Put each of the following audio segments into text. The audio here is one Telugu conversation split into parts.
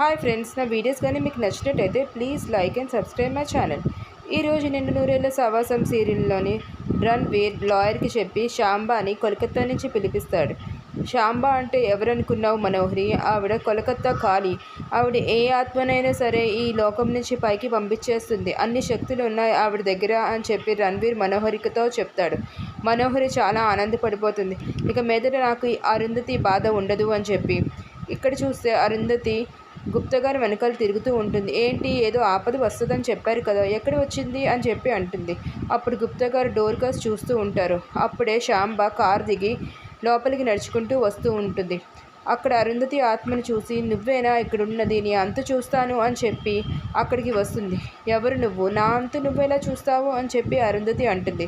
హాయ్ ఫ్రెండ్స్ నా వీడియోస్ కానీ మీకు నచ్చినట్టయితే please like and subscribe my channel. ఈరోజు నిండు నూరేళ్ళ సవాసం సీరియల్లోని రణ్వీర్ లాయర్కి చెప్పి శాంబాని కోల్కత్తా నుంచి పిలిపిస్తాడు. శాంబా అంటే ఎవరనుకున్నావు మనోహరి? ఆవిడ కోలకత్తా ఖాళీ. ఆవిడ ఏ ఆత్మనైనా సరే ఈ లోకం నుంచి పైకి పంపించేస్తుంది. అన్ని శక్తులు ఉన్నాయి ఆవిడ దగ్గర అని చెప్పి రణ్వీర్ మనోహరికతో చెప్తాడు. మనోహరి చాలా ఆనందపడిపోతుంది. ఇక మీదట నాకు అరుంధతి బాధ ఉండదు అని చెప్పి. ఇక్కడ చూస్తే అరుంధతి గుప్తగారు వెనకాల తిరుగుతూ ఉంటుంది. ఏంటి? ఏదో ఆపద వస్తుందని చెప్పారు కదా ఎక్కడ వచ్చింది? అని చెప్పి అంటుంది. అప్పుడు గుప్తగారు డోర్ కాస్ చూస్తూ ఉంటారు. అప్పుడే శాంబ కార్ దిగి లోపలికి నడుచుకుంటూ వస్తూ ఉంటుంది. అక్కడ అరుంధతి ఆత్మను చూసి నువ్వేనా ఇక్కడ ఉన్నది నీ అంత చూస్తాను అని చెప్పి అక్కడికి వస్తుంది. ఎవరు నువ్వు? నా అంతు నువ్వేలా చూస్తావు? అని చెప్పి అరుంధతి అంటుంది.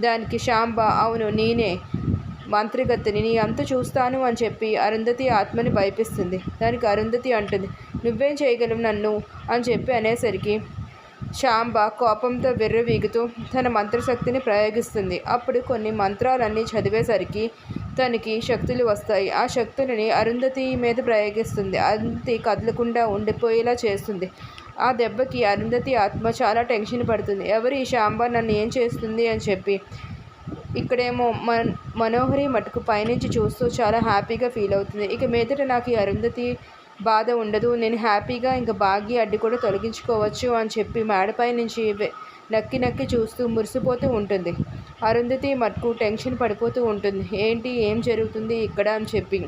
దానికి శాంబ అవును నేనే. మంత్రిగతిని నీ అంత చూస్తాను అని చెప్పి అరుంధతి ఆత్మని భయపిస్తుంది. దానికి అరుంధతి అంటుంది నువ్వేం చేయగలవు నన్ను? అని చెప్పి అనేసరికి శాంబ కోపంతో విర్రవీగుతూ తన మంత్రశక్తిని ప్రయోగిస్తుంది. అప్పుడు కొన్ని మంత్రాలన్నీ చదివేసరికి తనకి శక్తులు వస్తాయి. ఆ శక్తులని అరుంధతి మీద ప్రయోగిస్తుంది. అరుంధతి కదలకుండా ఉండిపోయేలా చేస్తుంది. ఆ దెబ్బకి అరుంధతి ఆత్మ చాలా టెన్షన్ పడుతుంది. ఎవరు ఈ శాంబ? నన్ను ఏం చేస్తుంది? అని చెప్పి ఇక్కడేమో మన మనోహరి మటుకు పైనుంచి చూస్తూ చాలా హ్యాపీగా ఫీల్ అవుతుంది. ఇక మీదట నాకు ఈ అరుంధతి బాధ ఉండదు. నేను హ్యాపీగా ఇంకా బాగి అడ్డు కూడా తొలగించుకోవచ్చు అని చెప్పి మేడపై నుంచి నక్కి నక్కి చూస్తూ మురిసిపోతూ ఉంటుంది. అరుంధతి మటుకు టెన్షన్ పడిపోతూ ఉంటుంది. ఏంటి? ఏం జరుగుతుంది ఇక్కడ? అని చెప్పి